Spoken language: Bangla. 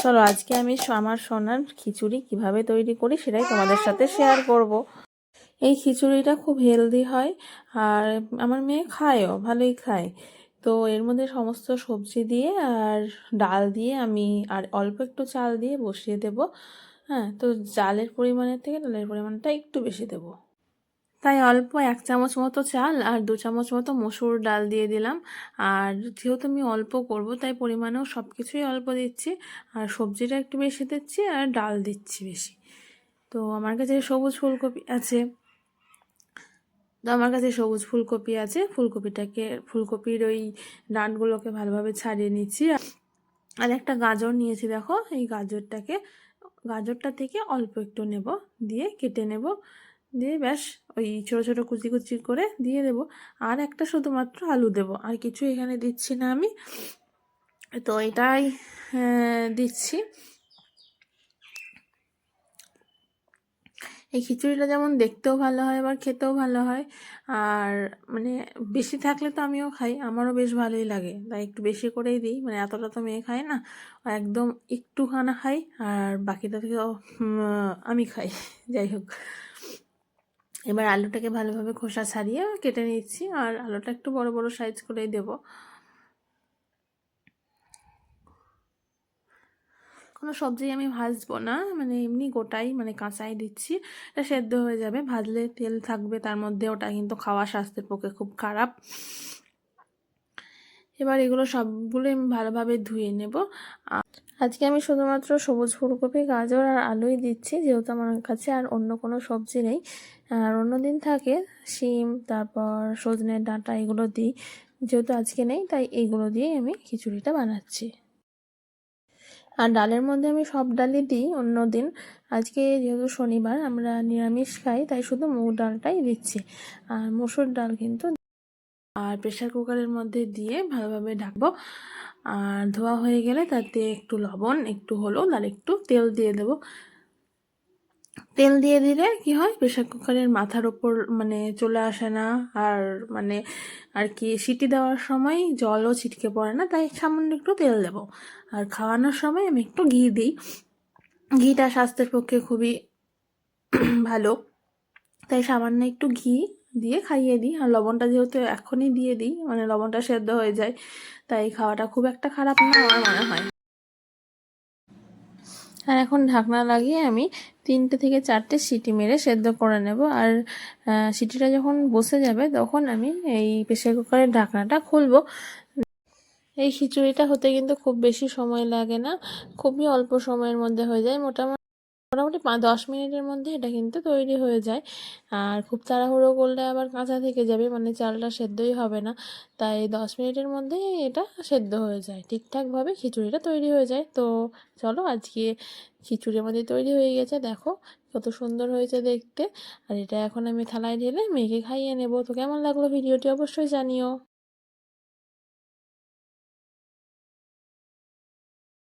চলো আজকে আমি আমার সোনার খিচুড়ি কীভাবে তৈরি করি সেটাই তোমাদের সাথে শেয়ার করব। এই খিচুড়িটা খুব হেলদি হয় আর আমার মেয়ে খায়ও, ভালোই খায়। তো এর মধ্যে সমস্ত সবজি দিয়ে আর ডাল দিয়ে আমি আর অল্প একটু চাল দিয়ে বসিয়ে দেব হ্যাঁ? তো চালের পরিমাণের থেকে ডালের পরিমাণটা একটু বেশি দেবো। তাই অল্প এক চামচ মতো চাল আর দু চামচ মতো মসুর ডাল দিয়ে দিলাম। আর যেহেতু আমি অল্প করব, তাই পরিমাণেও সব কিছুই অল্প দিচ্ছি। আর সবজিটা একটু বেশি দিচ্ছি আর ডাল দিচ্ছি বেশি। তো আমার কাছে সবুজ ফুলকপি আছে। তো আমার কাছে সবুজ ফুলকপি আছে। ফুলকপিটাকে, ফুলকপির ওই ডাঁটগুলোকে ভালোভাবে ছাড়িয়ে নিচ্ছি। আর একটা গাজর নিয়েছি দেখো, এই গাজরটাকে, গাজরটা থেকে অল্প একটু নেব, দিয়ে কেটে নেব। দিয়ে ব্যাস ওই ছোটো ছোটো কুচি কুচি করে দিয়ে দেব। আর একটা শুধুমাত্র আলু দেব। আর কিছু এখানে দিচ্ছি না আমি। তো এটাই দিচ্ছি। এই খিচুড়িটা যেমন দেখতেও ভালো হয়, আবার খেতেও ভালো হয়। আর মানে বেশি থাকলে তো আমিও খাই, আমারও বেশ ভালোই লাগে। তাই একটু বেশি করেই দিই মানে এতটা তো মেয়ে খায় না। একদম একটুখানা খাই, আর বাকিটা থেকে আমি খাই। যাই হোক। এবার আলুটাকে ভালোভাবে খোসা ছাড়িয়ে কেটে নিচ্ছি, আর আলুটা একটু বড় বড় সাইজ করেই দেব। কোনো সবজি আমি ভাজবো না মানে এমনি গোটাই মানে কাঁচাই দিচ্ছি। এটা সেদ্ধ হয়ে যাবে, ভাজলে তেল থাকবে, তার মধ্যে ওটা কিন্তু খাওয়া স্বাস্থ্যের পক্ষে খুব খারাপ। এবার এগুলো সবগুলো আমি ভালোভাবে ধুয়ে নেব। আজকে আমি শুধুমাত্র সবুজ ফুলকপি, গাজর আর আলুই দিচ্ছি, যেহেতু আমার কাছে আর অন্য কোনো সবজি নেই। আর অন্য দিন থাকে শিম, তারপর সজনের ডাঁটা এগুলো দিই, যেহেতু আজকে নেই, তাই এইগুলো দিয়েই আমি খিচুড়িটা বানাচ্ছি। আর ডালের মধ্যে আমি সব ডালই দিই অন্য দিন আজকে যেহেতু শনিবার, আমরা নিরামিষ খাই, তাই শুধু মুগ ডালটাই দিচ্ছি। আর মসুর ডাল কিন্তু আর প্রেশার কুকারের মধ্যে দিয়ে ভালোভাবে ঢাকবো। আর ধোয়া হয়ে গেলে তাতে একটু লবণ, একটু হলুদ আর একটু তেল দিয়ে দেবো। তেল দিয়ে দিলে কি হয়? প্রেশার কুকারের মাথার ওপর মানে চলে আসে না। আর মানে আর কি সিটি দেওয়ার সময় জলও ছিটকে পড়ে না, তাই সামান্য একটু তেল দেব। আর খাওয়ানোর সময় আমি একটু ঘি দিই। ঘিটা স্বাস্থ্যের পক্ষে খুবই ভালো। তাই সামান্য একটু ঘি দিয়ে খাইয়ে দিই। আর লবণটা যেহেতু এখনই দিয়ে দিই মানে লবণটা সেদ্ধ হয়ে যায়, তাই খাওয়াটা খুব একটা খারাপ না, আমার মনে হয়। আর এখন ঢাকনা লাগিয়ে আমি তিনটে থেকে চারটে সিটি মেরে সেদ্ধ করে নেব। আর সিটিটা যখন বসে যাবে, তখন আমি এই প্রেশার কুকারের ঢাকনাটা খুলবো। এই খিচুড়িটা হতে কিন্তু খুব বেশি সময় লাগে না, খুবই অল্প সময়ের মধ্যে হয়ে যায়, মোটামুটি মোটামুটি পাঁচ, দশ মিনিটের মধ্যে এটা কিন্তু তৈরি হয়ে যায়। আর খুব তাড়াহুড়ো করলে আবার কাঁচা থেকে যাবে মানে চালটা সেদ্ধই হবে না। তাই দশ মিনিটের মধ্যে এটা সেদ্ধ হয়ে যায়। ঠিকঠাকভাবে খিচুড়িটা তৈরি হয়ে যায়। তো চলো আজকে খিচুড়ি আমাদের তৈরি হয়ে গেছে। দেখো কত সুন্দর হয়েছে দেখতে। আর এটা এখন আমি থালায় ঢেলে মেয়েকে খাইয়ে নেব। তো কেমন লাগল ভিডিওটি অবশ্যই জানিও।